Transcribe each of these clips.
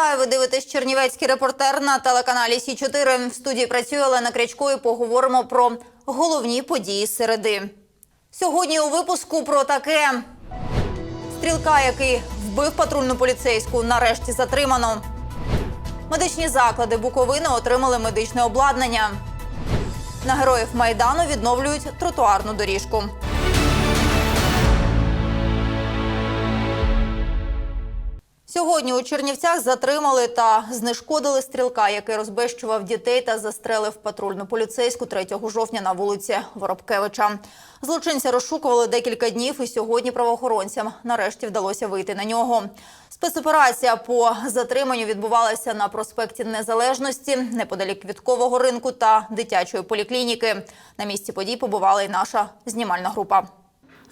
Вітаю, ви дивитесь Чернівецький репортер на телеканалі Сі 4 В студії працює Олена Крячко і поговоримо про головні події середи. Сьогодні у випуску про таке. Стрілка, який вбив патрульну поліцейську, нарешті затримано. Медичні заклади Буковини отримали медичне обладнання. На героїв Майдану відновлюють тротуарну доріжку. Сьогодні у Чернівцях затримали та знешкодили стрілка, який розбещував дітей та застрелив патрульну поліцейську 3 жовтня на вулиці Воробкевича. Злочинця розшукували декілька днів, і сьогодні правоохоронцям нарешті вдалося вийти на нього. Спецоперація по затриманню відбувалася на проспекті Незалежності, неподалік квіткового ринку та дитячої поліклініки. На місці подій побувала і наша знімальна група.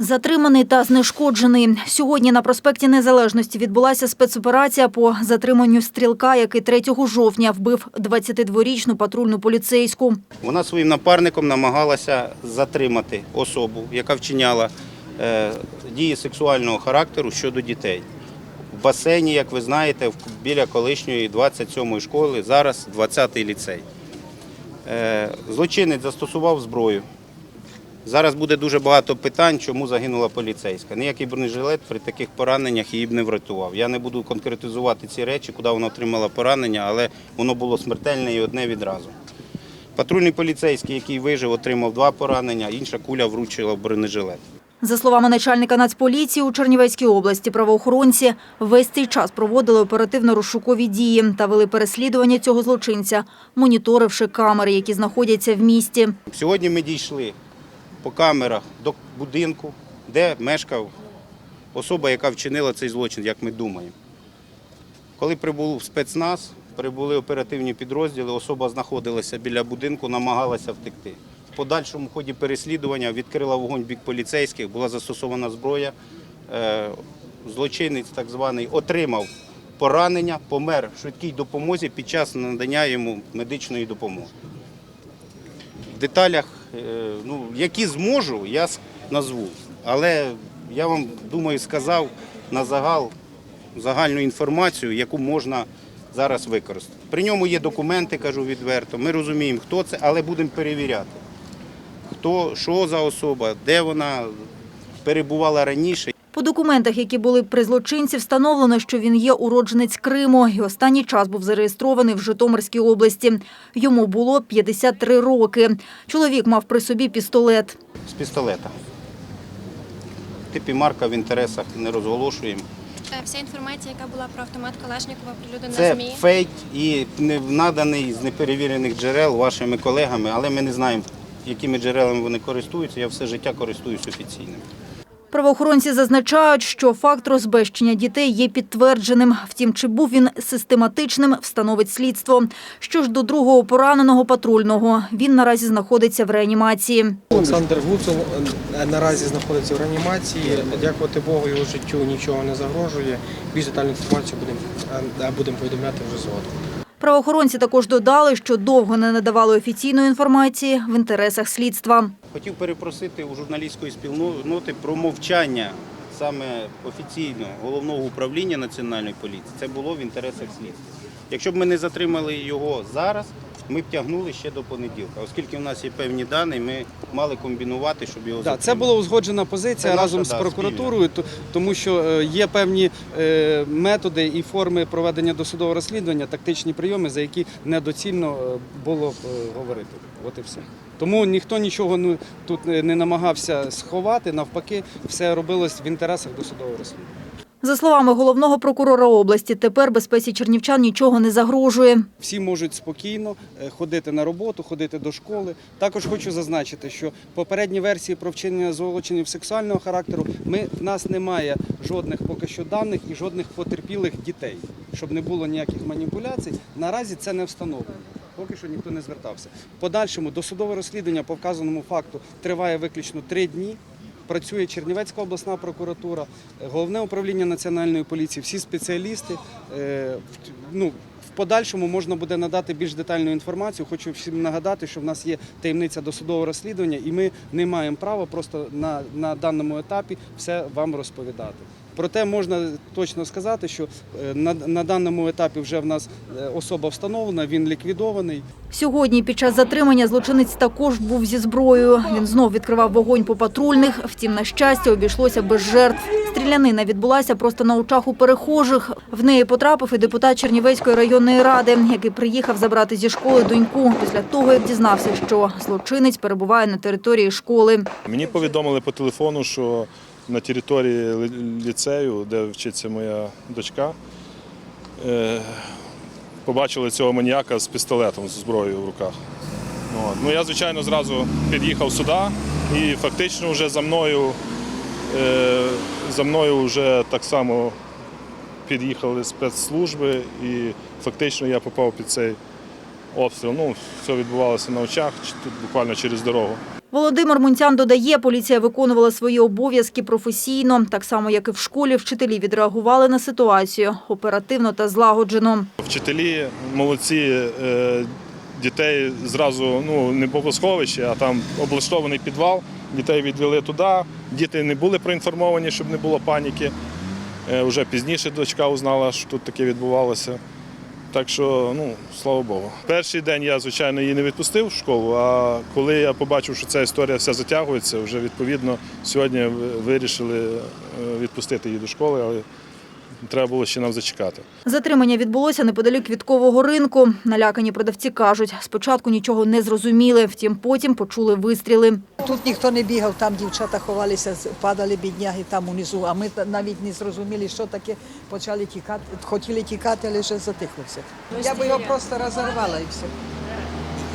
Затриманий та знешкоджений. Сьогодні на проспекті Незалежності відбулася спецоперація по затриманню стрілка, який 3 жовтня вбив 22-річну патрульну поліцейську. Вона своїм напарником намагалася затримати особу, яка вчиняла е, дії сексуального характеру щодо дітей. В басейні, як ви знаєте, біля колишньої 27-ї школи, зараз 20-й ліцей. Е, злочинець застосував зброю. Зараз буде дуже багато питань, чому загинула поліцейська. Ніякий бронежилет при таких пораненнях її б не врятував. Я не буду конкретизувати ці речі, куди вона отримала поранення, але воно було смертельне і одне відразу. Патрульний поліцейський, який вижив, отримав два поранення, інша куля вручила в бронежилет. За словами начальника Нацполіції у Чернівецькій області, правоохоронці весь цей час проводили оперативно-розшукові дії та вели переслідування цього злочинця, моніторивши камери, які знаходяться в місті. Сьогодні ми дійшли по камерах до будинку, де мешкав особа, яка вчинила цей злочин, як ми думаємо. Коли прибув спецназ, прибули оперативні підрозділи, особа знаходилася біля будинку, намагалася втекти. В подальшому ході переслідування відкрила вогонь бік поліцейських, була застосована зброя. Е, Злочинець так званий отримав поранення, помер в швидкій допомозі під час надання йому медичної допомоги. В деталях, ну, які зможу, я назву. Але я вам думаю, сказав на загал загальну інформацію, яку можна зараз використати. При ньому є документи, кажу відверто. Ми розуміємо, хто це, але будемо перевіряти. Хто, що за особа, де вона перебувала раніше. По документах, які були при злочинці, встановлено, що він є уродженець Криму і останній час був зареєстрований в Житомирській області. Йому було 53 роки. Чоловік мав при собі пістолет. з пістолета. Типі марка в інтересах не розголошуємо. Вся інформація, яка була про автомат Калашникова, прилюднена Це ЗМІ. фейк і не наданий з неперевірених джерел вашими колегами, але ми не знаємо, якими джерелами вони користуються. Я все життя користуюсь офіційними. Правоохоронці зазначають, що факт розбещення дітей є підтвердженим. Втім, чи був він систематичним, встановить слідство. Що ж до другого пораненого патрульного, він наразі знаходиться в реанімації. Олександр Гуцул е, наразі знаходиться в реанімації. Дякувати Богу, його життю нічого не загрожує. Більш детальну інформацію будемо е, будемо повідомляти вже згодом. Правоохоронці також додали, що довго не надавали офіційної інформації в інтересах слідства. Хотів перепросити у журналістської спільноти про мовчання саме офіційно головного управління національної поліції. Це було в інтересах слідства. Якщо б ми не затримали його зараз, ми б тягнули ще до понеділка. Оскільки в нас є певні дані, ми мали комбінувати, щоб його затримати. це була узгоджена позиція Це наша, разом з да, прокуратурою, то- тому що е, є певні е, методи і форми проведення досудового розслідування, тактичні прийоми, за які недоцільно е, було б говорити. От і все. Тому ніхто нічого ну, тут не намагався сховати, навпаки, все робилось в інтересах досудового розслідування. За словами головного прокурора області, тепер безпеці чернівчан нічого не загрожує. Всі можуть спокійно е, ходити на роботу, ходити до школи. Також хочу зазначити, що попередні версії про вчинення злочинів сексуального характеру ми в нас немає жодних поки що даних і жодних потерпілих дітей, щоб не було ніяких маніпуляцій. Наразі це не встановлено. Поки що ніхто не звертався. Подальшому досудове розслідування по вказаному факту триває виключно три дні. Працює Чернівецька обласна прокуратура, головне управління національної поліції, всі спеціалісти. Е, Ну, в подальшому можна буде надати більш детальну інформацію. Хочу всім нагадати, що в нас є таємниця досудового розслідування, і ми не маємо права просто на, на даному етапі все вам розповідати. Проте можна точно сказати, що е, на, на даному етапі вже в нас е, особа встановлена, він ліквідований. Сьогодні під час затримання злочинець також був зі зброєю. Він знов відкривав вогонь по патрульних. Втім, на щастя, обійшлося без жертв. Стрілянина відбулася просто на очах у перехожих. В неї потрапив і депутат Чернівецької районної ради, який приїхав забрати зі школи доньку після того, як дізнався, що злочинець перебуває на території школи. Мені повідомили по телефону, що на території ліцею, де вчиться моя дочка, е, побачили цього маніяка з пістолетом, з зброєю в руках. Ну, я, звичайно, зразу під'їхав сюди і фактично вже за мною, е, за мною вже так само під'їхали спецслужби і фактично я попав під цей обстріл. Ну, все відбувалося на очах, буквально через дорогу. Володимир Мунцян додає, поліція виконувала свої обов'язки професійно. Так само, як і в школі, вчителі відреагували на ситуацію оперативно та злагоджено. Вчителі молодці, е, дітей зразу ну, не було сховище, а там облаштований підвал. Дітей відвели туди. Діти не були проінформовані, щоб не було паніки. Е, Уже пізніше дочка узнала, що тут таке відбувалося. Так що, ну, слава Богу. Перший день я, звичайно, її не відпустив в школу, а коли я побачив, що ця історія вся затягується, вже відповідно сьогодні вирішили е, відпустити її до школи, але треба було ще нам зачекати. Затримання відбулося неподалік квіткового ринку. Налякані продавці кажуть, спочатку нічого не зрозуміли, втім потім почули вистріли. Тут ніхто не бігав, там дівчата ховалися, падали бідняги там унизу, а ми навіть не зрозуміли, що таке, почали тікати, хотіли тікати, але вже затихло все. Я б його просто розірвала і все.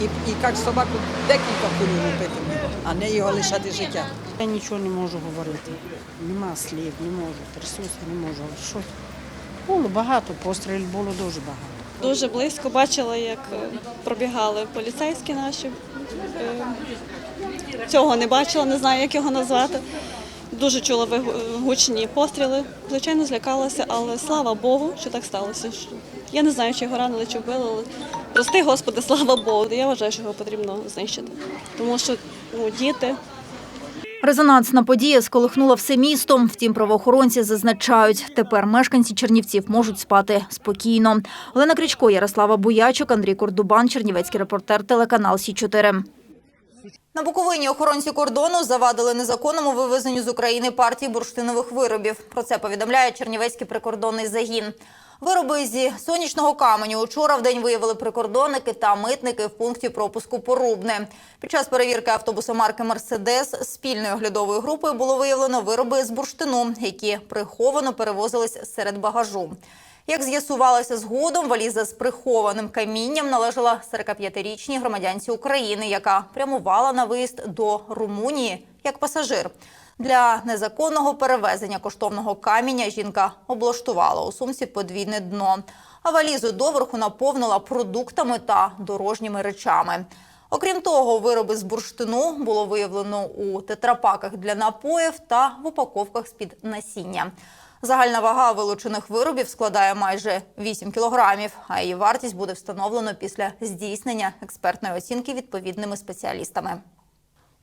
І, і як собаку декілька кулів лупити, а не його лишати життя. Я нічого не можу говорити. Нема слів, не можу, трясуся, не можу. Що? Було багато, пострілів було дуже багато. Дуже близько бачила, як е, пробігали поліцейські наші. Е, Цього не бачила, не знаю, як його назвати. Дуже чула гучні постріли. Звичайно, злякалася, але слава Богу, що так сталося. Я не знаю, чи його ранили, чи вбили, але прости, Господи, слава Богу. Я вважаю, що його потрібно знищити. Тому що діти, Резонансна подія сколихнула все місто. Втім, правоохоронці зазначають, тепер мешканці Чернівців можуть спати спокійно. Олена Крічко, Ярослава Буячок, Андрій Кордубан, Чернівецький репортер, телеканал Сі 4 На Буковині охоронці кордону завадили незаконному вивезенню з України партії бурштинових виробів. Про це повідомляє Чернівецький прикордонний загін. Вироби зі сонячного каменю учора в день виявили прикордонники та митники в пункті пропуску Порубне. Під час перевірки автобуса марки Мерседес спільною оглядовою групою було виявлено вироби з бурштину, які приховано перевозились серед багажу. Як з'ясувалося згодом, валіза з прихованим камінням належала 45-річній громадянці України, яка прямувала на виїзд до Румунії як пасажир. Для незаконного перевезення коштовного каміння жінка облаштувала у сумці подвійне дно, а валізу доверху наповнила продуктами та дорожніми речами. Окрім того, вироби з бурштину було виявлено у тетрапаках для напоїв та в упаковках з-під насіння. Загальна вага вилучених виробів складає майже 8 кілограмів, а її вартість буде встановлено після здійснення експертної оцінки відповідними спеціалістами.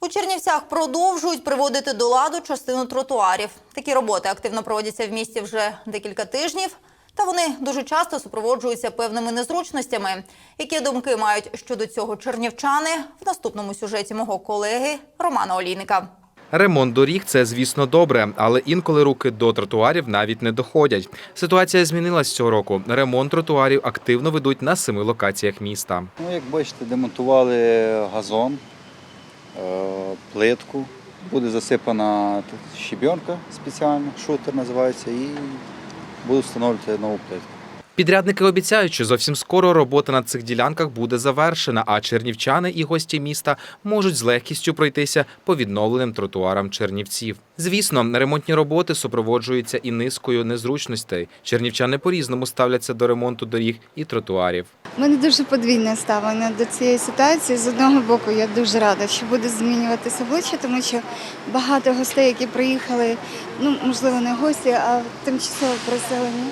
У Чернівцях продовжують приводити до ладу частину тротуарів. Такі роботи активно проводяться в місті вже декілька тижнів. Та вони дуже часто супроводжуються певними незручностями. Які думки мають щодо цього чернівчани в наступному сюжеті мого колеги Романа Олійника. Ремонт доріг це, звісно, добре, але інколи руки до тротуарів навіть не доходять. Ситуація змінилась цього року. Ремонт тротуарів активно ведуть на семи локаціях міста. Ну, як бачите, демонтували газон, е, плитку. Буде засипана щебенка спеціальна, шутер називається, і будуть встановлювати нову плитку. Підрядники обіцяють, що зовсім скоро робота на цих ділянках буде завершена, а чернівчани і гості міста можуть з легкістю пройтися по відновленим тротуарам чернівців. Звісно, ремонтні роботи супроводжуються і низкою незручностей. Чернівчани по-різному ставляться до ремонту доріг і тротуарів. Мене дуже подвійне ставлення до цієї ситуації. З одного боку, я дуже рада, що буде змінюватися обличчя, тому що багато гостей, які приїхали, ну можливо, не гості, а тимчасово переселені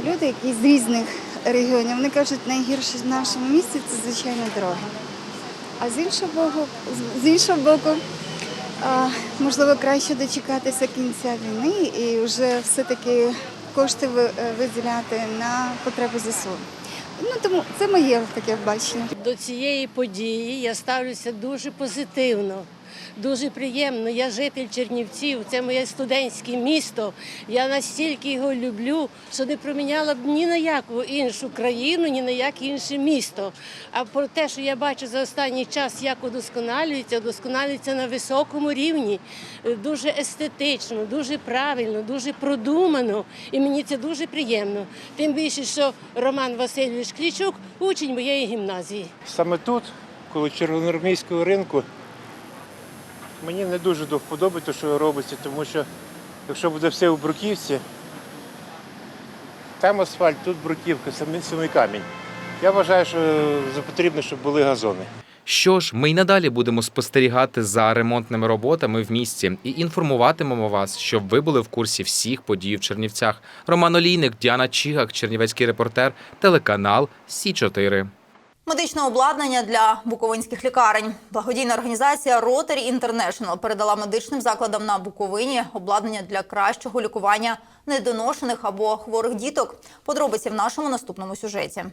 люди, які з різних регіонів, вони кажуть, найгірше в нашому місті це звичайно дороги. А з іншого боку, з іншого боку, можливо краще дочекатися кінця війни і вже все-таки кошти е, виділяти на потреби ЗСУ. Ну тому це моє таке бачення. До цієї події я ставлюся дуже позитивно. Дуже приємно. Я житель Чернівців, це моє студентське місто. Я настільки його люблю, що не проміняла б ні на яку іншу країну, ні на яке інше місто. А про те, що я бачу за останній час, як удосконалюється, удосконалюється на високому рівні, Е, дуже естетично, дуже правильно, дуже продумано. І мені це дуже приємно. Тим більше, що Роман Васильович Клічук учень моєї гімназії. Саме тут, коло червоноармійського ринку, мені не дуже до що робиться, тому що якщо буде все у бруківці, там асфальт, тут бруківка, самий, самий камінь. Я вважаю, що потрібно, щоб були газони. Що ж, ми й надалі будемо спостерігати за ремонтними роботами в місті і інформуватимемо вас, щоб ви були в курсі всіх подій в Чернівцях. Роман Олійник, Діана Чігак, Чернівецький репортер, телеканал Сі 4 Медичне обладнання для буковинських лікарень. Благодійна організація Rotary International передала медичним закладам на Буковині обладнання для кращого лікування недоношених або хворих діток. Подробиці в нашому наступному сюжеті.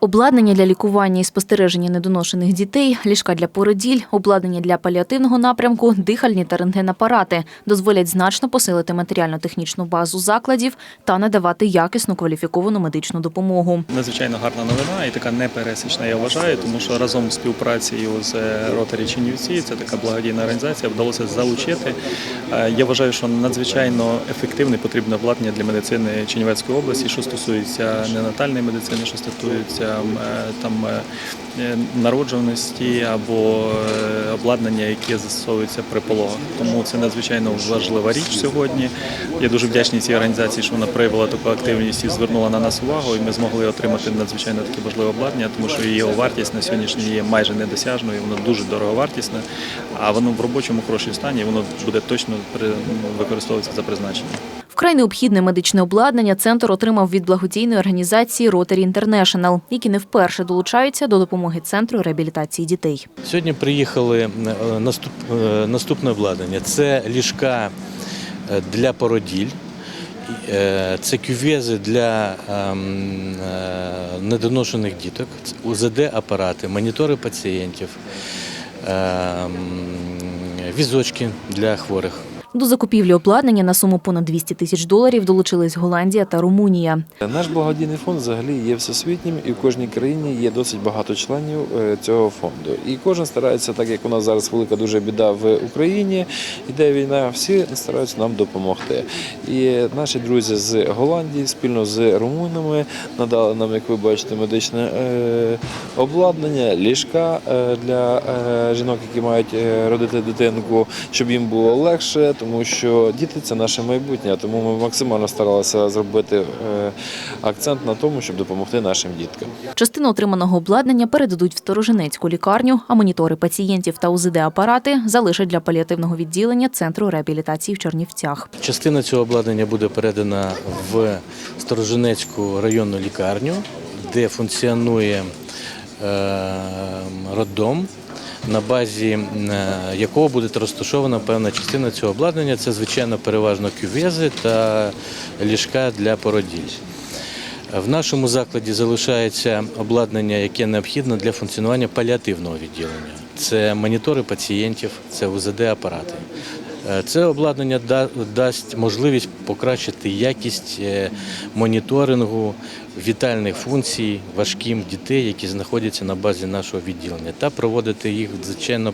Обладнання для лікування і спостереження недоношених дітей, ліжка для породіль, обладнання для паліативного напрямку, дихальні та рентгенапарати дозволять значно посилити матеріально-технічну базу закладів та надавати якісну кваліфіковану медичну допомогу. Надзвичайно гарна новина і така непересічна, я вважаю, тому що разом з співпрацею з Ротарі Чинівці, це така благодійна організація, вдалося залучити. Е, Я вважаю, що надзвичайно ефективне потрібне обладнання для медицини Чернівецької області, що стосується ненатальної медицини, що стосується там е, е, народжуваності або е, обладнання, яке застосовується при пологах. Тому це надзвичайно важлива річ сьогодні. Я дуже вдячний цій організації, що вона проявила таку активність і звернула на нас увагу, і ми змогли отримати надзвичайно таке важливе обладнання, тому що його вартість на сьогоднішній є майже недосяжною, воно дуже дороговартісне, а воно в робочому хорошому стані, і воно буде точно при- використовуватися за призначенням. Вкрай необхідне медичне обладнання центр отримав від благодійної організації Rotary International, які не вперше долучаються до допомоги центру реабілітації дітей. Сьогодні приїхали е, наступ, е, наступне обладнання. Це ліжка е, для породіль, це кювези для ем, недоношених діток, УЗД-апарати, монітори пацієнтів, ем, візочки для хворих. До закупівлі обладнання на суму понад 200 тисяч доларів долучились Голландія та Румунія. Наш благодійний фонд взагалі є всесвітнім, і в кожній країні є досить багато членів е, цього фонду. І кожен старається, так як у нас зараз велика дуже біда в Україні, іде війна, всі стараються нам допомогти. І наші друзі з Голландії спільно з румунами надали нам, як ви бачите, медичне е, обладнання, ліжка е, для жінок, які мають родити дитинку, щоб їм було легше, тому що діти це наше майбутнє. Тому ми максимально старалися зробити е, акцент на тому, щоб допомогти нашим діткам. Частину отриманого обладнання передадуть в Сторожинецьку лікарню, а монітори пацієнтів та УЗД-апарати залишать для паліативного відділення центру реабілітації в Чернівцях. Частина цього обладнання буде передана в Сторожинецьку районну лікарню, де функціонує е, роддом, на базі е, якого буде розташована певна частина цього обладнання. Це, звичайно, переважно кювези та ліжка для породіль. В нашому закладі залишається обладнання, яке необхідне для функціонування паліативного відділення. Це монітори пацієнтів, це УЗД-апарати. Е, Це обладнання да- дасть можливість покращити якість е, моніторингу вітальних функцій важким дітей, які знаходяться на базі нашого відділення, та проводити їх звичайно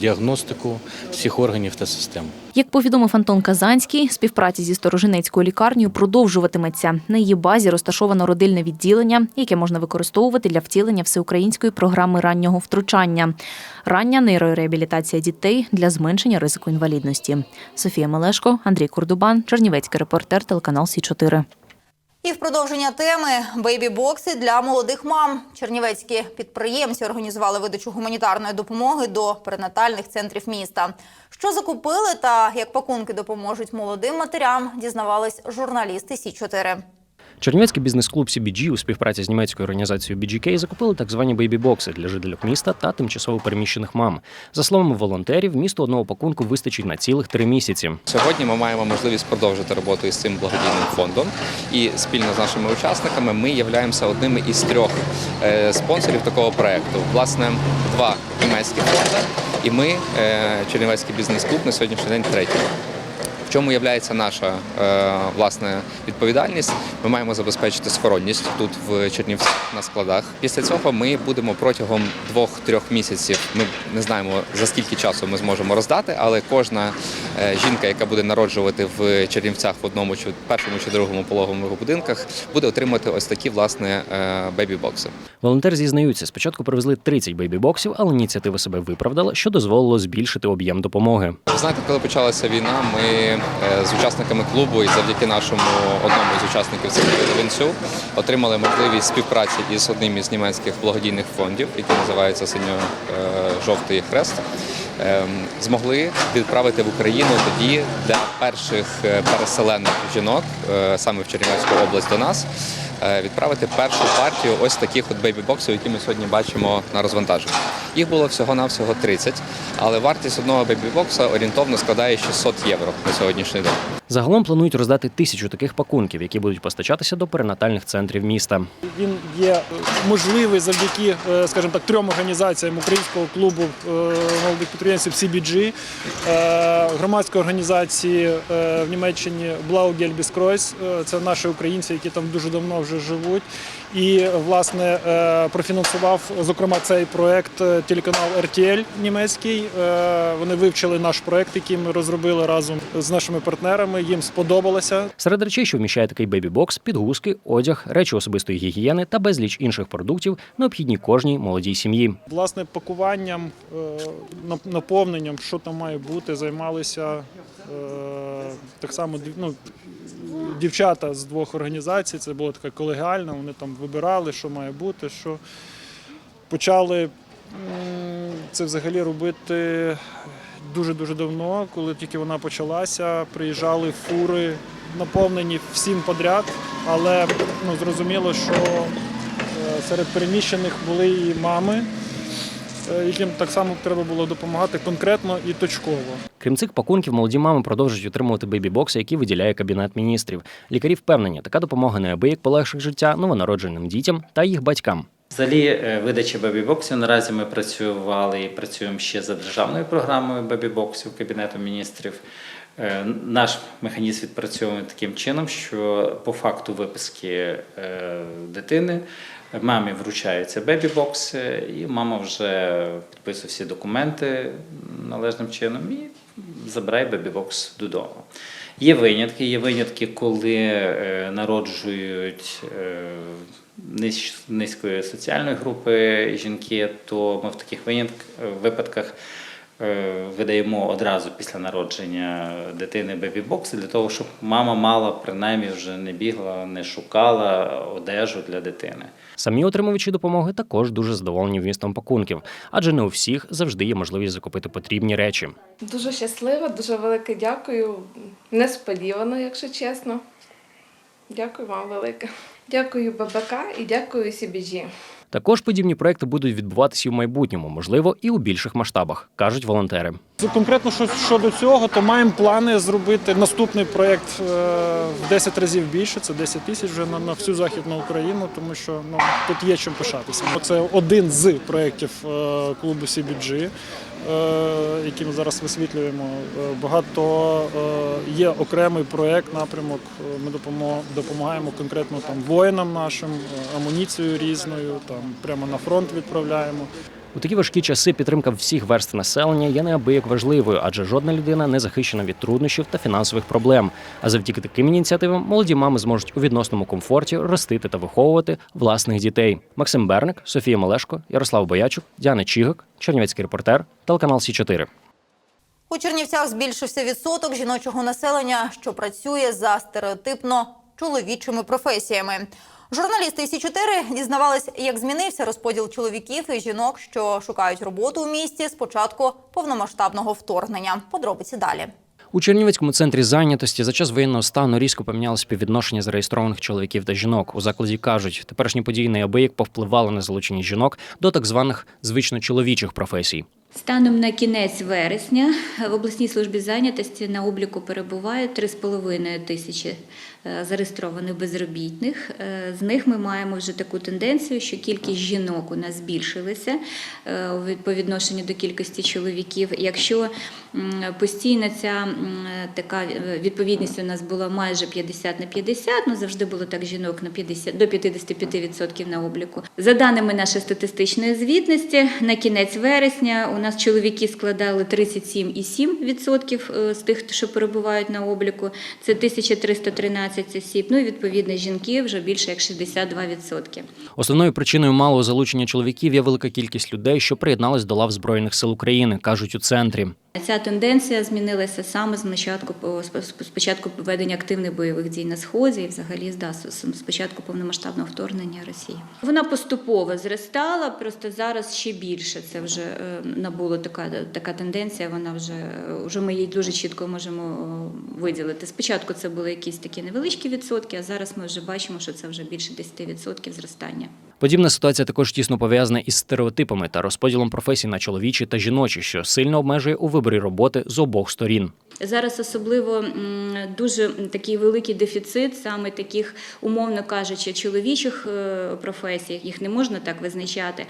діагностику всіх органів та систем. Як повідомив Антон Казанський, співпраця зі Сторожинецькою лікарнею продовжуватиметься. На її базі розташовано родильне відділення, яке можна використовувати для втілення всеукраїнської програми раннього втручання. Рання нейрореабілітація дітей для зменшення ризику інвалідності. Софія Мелешко, Андрій Курдубан, Чернівецький репортер, телеканал Сі 4 І в продовження теми бейбі-бокси для молодих мам. Чернівецькі підприємці організували видачу гуманітарної допомоги до перинатальних центрів міста. Що закупили та як пакунки допоможуть молодим матерям, дізнавались журналісти Сі 4 Чернівецький бізнес-клуб CBG у співпраці з німецькою організацією BGK закупили так звані бейбі-бокси для жителів міста та тимчасово переміщених мам. За словами волонтерів, місту одного пакунку вистачить на цілих три місяці. Сьогодні ми маємо можливість продовжити роботу із цим благодійним фондом. І спільно з нашими учасниками ми являємося одними із трьох е, спонсорів такого проекту. Власне, два німецькі фонди, і ми, е, Чернівецький бізнес-клуб, на сьогоднішній день третій. Чому є наша е, власне відповідальність? Ми маємо забезпечити схоронність тут в Чернівцях на складах. Після цього ми будемо протягом двох-трьох місяців. Ми не знаємо за скільки часу ми зможемо роздати, але кожна е, жінка, яка буде народжувати в Чернівцях в одному чи першому чи другому пологовому будинках, буде отримати ось такі власне е, бебі-бокси. Волонтери зізнаються, спочатку привезли 30 бейбі-боксів, але ініціатива себе виправдала, що дозволило збільшити об'єм допомоги. Знаєте, коли почалася війна, ми з учасниками клубу і завдяки нашому одному з учасників Сергію Левенцю отримали можливість співпраці із одним із німецьких благодійних фондів, який називається Синьо-жовтий хрест. ем, Змогли відправити в Україну тоді для перших е, переселених жінок е, саме в Чернівецьку область до нас. е, Відправити першу партію ось таких от бейбі-боксів, які ми сьогодні бачимо на розвантаженні. Їх було всього-навсього 30, але вартість одного бейбі-бокса орієнтовно складає 600 євро на сьогоднішній день. Загалом планують роздати тисячу таких пакунків, які будуть постачатися до перинатальних центрів міста. Він є е, можливий завдяки, е, скажімо так, трьом організаціям українського клубу е, молодих підприємців CBG, громадської організації в Німеччині Е, Це наші українці, які там дуже давно вже живуть. І власне е, профінансував зокрема цей проект е, телеканал RTL німецький. Е, Вони вивчили наш проект, який ми розробили разом з нашими партнерами. Їм сподобалося. Серед речей, що вміщає такий бейбі-бокс, підгузки, одяг, речі особистої гігієни та безліч інших продуктів, необхідні кожній молодій сім'ї. Власне, пакуванням, наповненням, що там має бути, займалися так само ну, дівчата з двох організацій. Це було таке колегіально, вони там вибирали, що має бути, що почали це взагалі робити дуже-дуже давно, коли тільки вона почалася, приїжджали фури, наповнені всім подряд, але ну, зрозуміло, що е, серед переміщених були і мами, яким так само треба було допомагати конкретно і точково. Крім цих пакунків, молоді мами продовжують отримувати бейбі-бокси, які виділяє кабінет міністрів. Лікарі впевнені, така допомога неабияк полегшить життя новонародженим дітям та їх батькам. Взагалі, е, видача бебі-боксів наразі ми працювали і працюємо ще за державною програмою бебі-боксів Кабінету міністрів. Е, Наш механізм відпрацьований таким чином, що по факту виписки е, дитини мамі вручаються бебі-бокс, і мама вже підписує всі документи належним чином і забирає бебі-бокс додому. Є винятки, є винятки, коли е, народжують е, низької соціальної групи жінки, то ми в таких випадках е, видаємо одразу після народження дитини бебі-бокси для того, щоб мама мала принаймні вже не бігла, не шукала одежу для дитини. Самі отримувачі допомоги також дуже задоволені вмістом пакунків, адже не у всіх завжди є можливість закупити потрібні речі. Дуже щаслива, дуже велике дякую. Несподівано, якщо чесно. Дякую вам велике. Дякую ББК і дякую CBG. Також подібні проекти будуть відбуватися і в майбутньому, можливо, і у більших масштабах, кажуть волонтери. Конкретно щодо цього, то маємо плани зробити наступний проєкт е, в 10 разів більше, це 10 тисяч вже на, всю Західну Україну, тому що ну, тут є чим пишатися. Це один з проєктів е, клубу CBG, е, який ми зараз висвітлюємо. Багато є окремий проєкт, напрямок. Ми допомагаємо конкретно там воїнам нашим, амуніцією різною, там прямо на фронт відправляємо. У такі важкі часи підтримка всіх верств населення є неабияк важливою, адже жодна людина не захищена від труднощів та фінансових проблем. А завдяки таким ініціативам молоді мами зможуть у відносному комфорті ростити та виховувати власних дітей. Максим Берник, Софія Малешко, Ярослав Боячук, Діана Чігак, Чернівецький репортер, телеканал Сі 4 У Чернівцях збільшився відсоток жіночого населення, що працює за стереотипно чоловічими професіями. Журналісти Сі 4 дізнавались, як змінився розподіл чоловіків і жінок, що шукають роботу у місті з початку повномасштабного вторгнення. Подробиці далі. У Чернівецькому центрі зайнятості за час воєнного стану різко помінялося співвідношення зареєстрованих чоловіків та жінок. У закладі кажуть, теперішні події неабияк повпливали на залучення жінок до так званих звично чоловічих професій. Станом на кінець вересня в обласній службі зайнятості на обліку перебуває 3,5 тисячі зареєстрованих безробітних. Е, З них ми маємо вже таку тенденцію, що кількість жінок у нас збільшилася е, по відношенню до кількості чоловіків. Якщо постійно ця така е, відповідність у нас була майже 50 на 50, ну завжди було так жінок на 50, до 55% на обліку. За даними нашої статистичної звітності, на кінець вересня у нас чоловіки складали 37,7% е, з тих, що перебувають на обліку. Це 1313 осіб. Ну і відповідно жінки вже більше як 62%. Основною причиною малого залучення чоловіків є велика кількість людей, що приєднались до лав збройних сил України, кажуть у центрі. Ця тенденція змінилася саме з початку з початку проведення активних бойових дій на сході і взагалі з з повномасштабного вторгнення Росії. Вона поступово зростала, просто зараз ще більше це вже е, набуло така, така тенденція. Вона вже вже ми її дуже чітко можемо е, виділити. Спочатку це були якісь такі невеличкі відсотки, а зараз ми вже бачимо, що це вже більше 10% зростання. Подібна ситуація також тісно пов'язана із стереотипами та розподілом професій на чоловічі та жіночі, що сильно обмежує у виборі роботи з обох сторін. Зараз особливо дуже такий великий дефіцит саме таких, умовно кажучи, чоловічих е, професій. Їх не можна так визначати,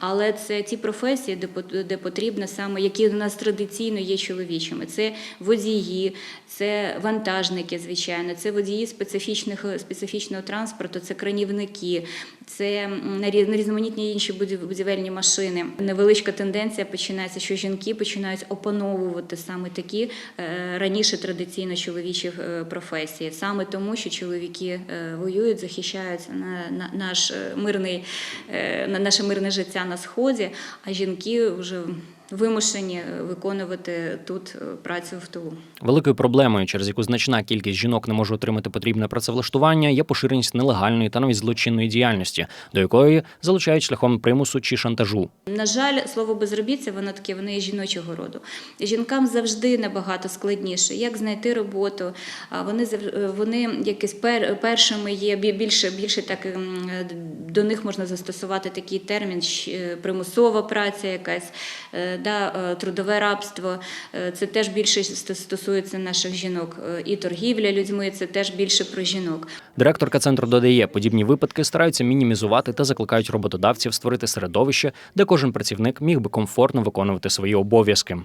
але це ті професії, де пот- де потрібно саме, які у нас традиційно є чоловічими. Це водії, це вантажники, звичайно, це водії специфічних специфічного транспорту, це кранівники, це різноманітні інші будів- будівельні машини. Невеличка тенденція починається, що жінки починають опановувати саме такі е, раніше традиційно чоловічі е, професії, саме тому, що чоловіки е, воюють, захищають на, на наш мирний на наше мирне життя на сході, а жінки вже вимушені е, виконувати тут е, працю в тилу. Великою проблемою, через яку значна кількість жінок не може отримати потрібне працевлаштування, є поширеність нелегальної та навіть злочинної діяльності, до якої залучають шляхом примусу чи шантажу. На жаль, слово безробіття, воно таке, воно є жіночого роду. Жінкам завжди набагато складніше, як знайти роботу. Вони зав- вони якось пер, першими є більше, більше так ем, до них можна застосувати такий термін е, примусова праця, якась е, да, е, трудове рабство. Е, Це теж більше ст- стосується наших жінок. Е, І торгівля людьми це теж більше про жінок. Директорка центру додає, подібні випадки стараються мінімізувати та закликають роботодавців створити середовище, де кожен працівник міг би комфортно виконувати свої обов'язки.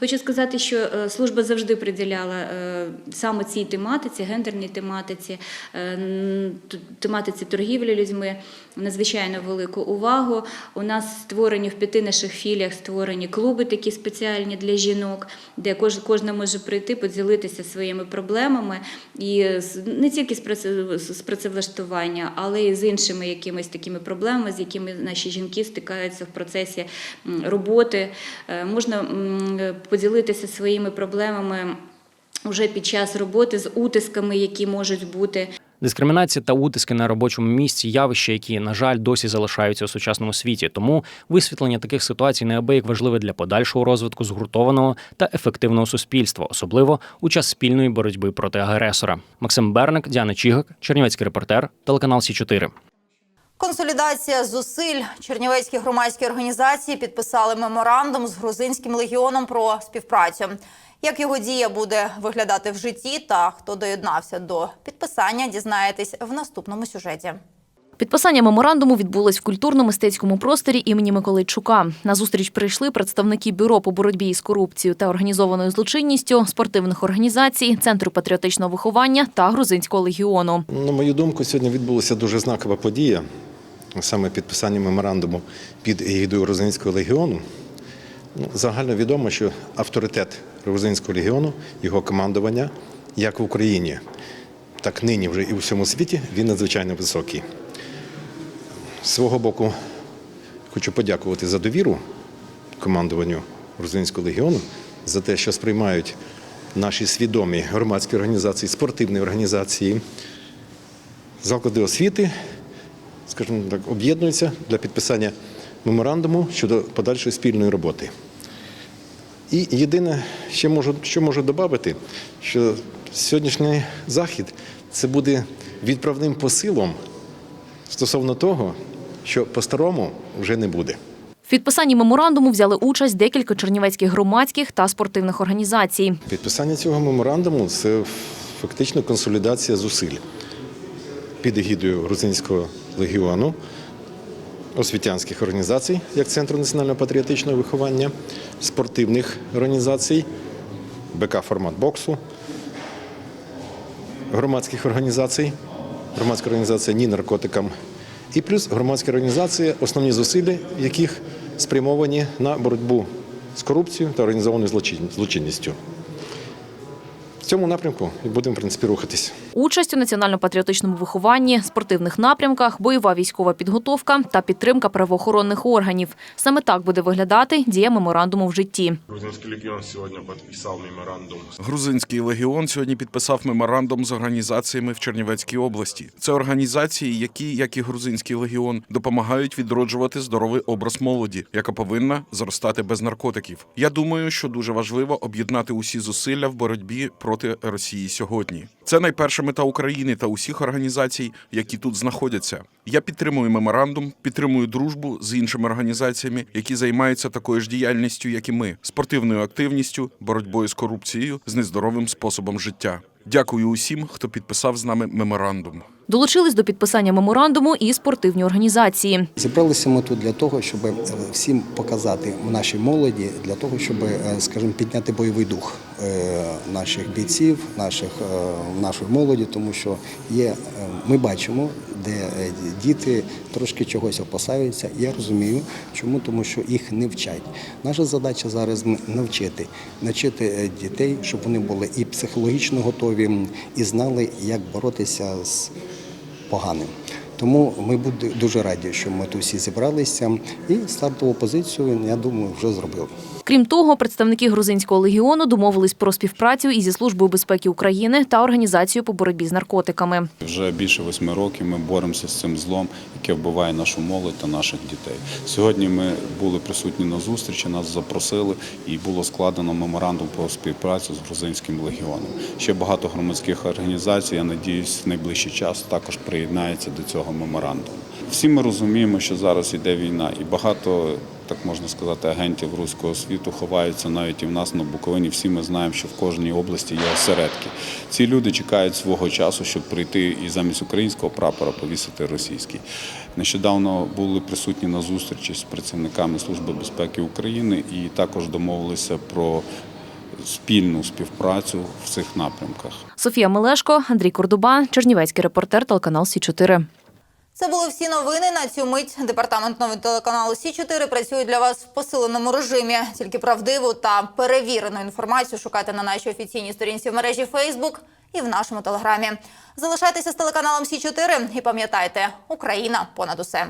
Хочу сказати, що е, служба завжди приділяла е, саме цій тематиці, гендерній тематиці, е, тематиці торгівлі людьми надзвичайно велику увагу. У нас створені в п'яти наших філіях створені клуби такі спеціальні для жінок, де кож, кожна може прийти, поділитися своїми проблемами і не тільки з з працевлаштування, але і з іншими якимись такими проблемами, з якими наші жінки стикаються в процесі роботи. Е, Можна поділитися своїми проблемами Уже під час роботи з утисками, які можуть бути. Дискримінація та утиски на робочому місці явища, які, на жаль, досі залишаються у сучасному світі. Тому висвітлення таких ситуацій неабияк важливе для подальшого розвитку згуртованого та ефективного суспільства, особливо у час спільної боротьби проти агресора. Максим Берник, Діана Чігак, Чернівецький репортер, телеканал Сі 4 Консолідація зусиль чернівецькі громадські організації підписали меморандум з грузинським легіоном про співпрацю. Як його дія буде виглядати в житті та хто доєднався до підписання, дізнаєтесь в наступному сюжеті. Підписання меморандуму відбулось в культурно-мистецькому просторі імені Миколайчука. На зустріч прийшли представники бюро по боротьбі із корупцією та організованою злочинністю, спортивних організацій, центру патріотичного виховання та грузинського легіону. На мою думку, сьогодні відбулася дуже знакова подія, саме підписання меморандуму під егідою Грузинського легіону. Загально відомо, що авторитет Грузинського легіону, його командування, як в Україні, так нині вже і у всьому світі, він надзвичайно високий. З свого боку, хочу подякувати за довіру командуванню Грузинського легіону за те, що сприймають наші свідомі громадські організації, спортивні організації, заклади освіти, скажімо так, об'єднуються для підписання меморандуму щодо подальшої спільної роботи. І єдине, ще можу, що можу додати, що сьогоднішній захід це буде відправним посилом стосовно того, що по-старому вже не буде. В підписанні меморандуму взяли участь декілька чернівецьких громадських та спортивних організацій. Підписання цього меморандуму це фактично консолідація зусиль під егідою Грузинського легіону, освітянських організацій, як Центру національного патріотичного виховання, спортивних організацій, БК формат боксу, громадських організацій, громадська організація Ні наркотикам, і плюс громадські організації, основні зусилля яких спрямовані на боротьбу з корупцією та організованою злочинністю. Цьому напрямку і будемо в принципі рухатись. Участь у національно-патріотичному вихованні, спортивних напрямках, бойова військова підготовка та підтримка правоохоронних органів. Саме так буде виглядати дія меморандуму в житті. Грузинский легион сегодня подписал меморандум. Грузинський легіон сьогодні підписав меморандум з організаціями в Чернівецькій області. Це організації, які, як і грузинський легіон, допомагають відроджувати здоровий образ молоді, яка повинна зростати без наркотиків. Я думаю, що дуже важливо об'єднати усі зусилля в боротьбі проти Росії сьогодні. Це найперша мета України та усіх організацій, які тут знаходяться. Я підтримую меморандум, підтримую дружбу з іншими організаціями, які займаються такою ж діяльністю, як і ми, спортивною активністю, боротьбою з корупцією, з нездоровим способом життя. Дякую усім, хто підписав з нами меморандум. Долучились до підписання меморандуму і спортивні організації. Зібралися ми тут для того, щоб е, всім показати нашій молоді, для того, щоб, е, скажімо, підняти бойовий дух е, наших бійців, наших нашої молоді, тому що є, ми бачимо, де діти трошки чогось опасаються. Я розумію, чому, тому що їх не вчать. Наша задача зараз навчити, навчити дітей, щоб вони були і психологічно готові, і знали, як боротися з поганим. Тому ми будемо дуже раді, що ми тут всі зібралися, і стартову позицію, я думаю, вже зробили. Крім того, представники грузинського легіону домовились про співпрацю із зі службою безпеки України та організацією по боротьбі з наркотиками. Вже більше восьми років ми боремося з цим злом, яке вбиває нашу молодь та наших дітей. Сьогодні ми були присутні на зустрічі, нас запросили і було складено меморандум про співпрацю з грузинським легіоном. Ще багато громадських організацій, я надіюсь, в найближчий час також приєднається до цього меморандуму. Всі ми розуміємо, що зараз йде війна, і багато. Так можна сказати, агентів руського світу ховаються навіть і в нас на Буковині. Всі ми знаємо, що в кожній області є осередки. Ці люди чекають свого часу, щоб прийти і замість українського прапора повісити російський. Нещодавно були присутні на зустрічі з працівниками Служби безпеки України і також домовилися про спільну співпрацю в цих напрямках. Софія Мелешко, Андрій Кордуба, Чернівецький репортер, телеканал Сі 4 Це були всі новини на цю мить. Департамент новин телеканалу Сі 4 працює для вас в посиленому режимі. Тільки правдиву та перевірену інформацію шукайте на нашій офіційній сторінці в мережі Фейсбук і в нашому телеграмі. Залишайтеся з телеканалом Сі 4 і пам'ятайте, Україна понад усе.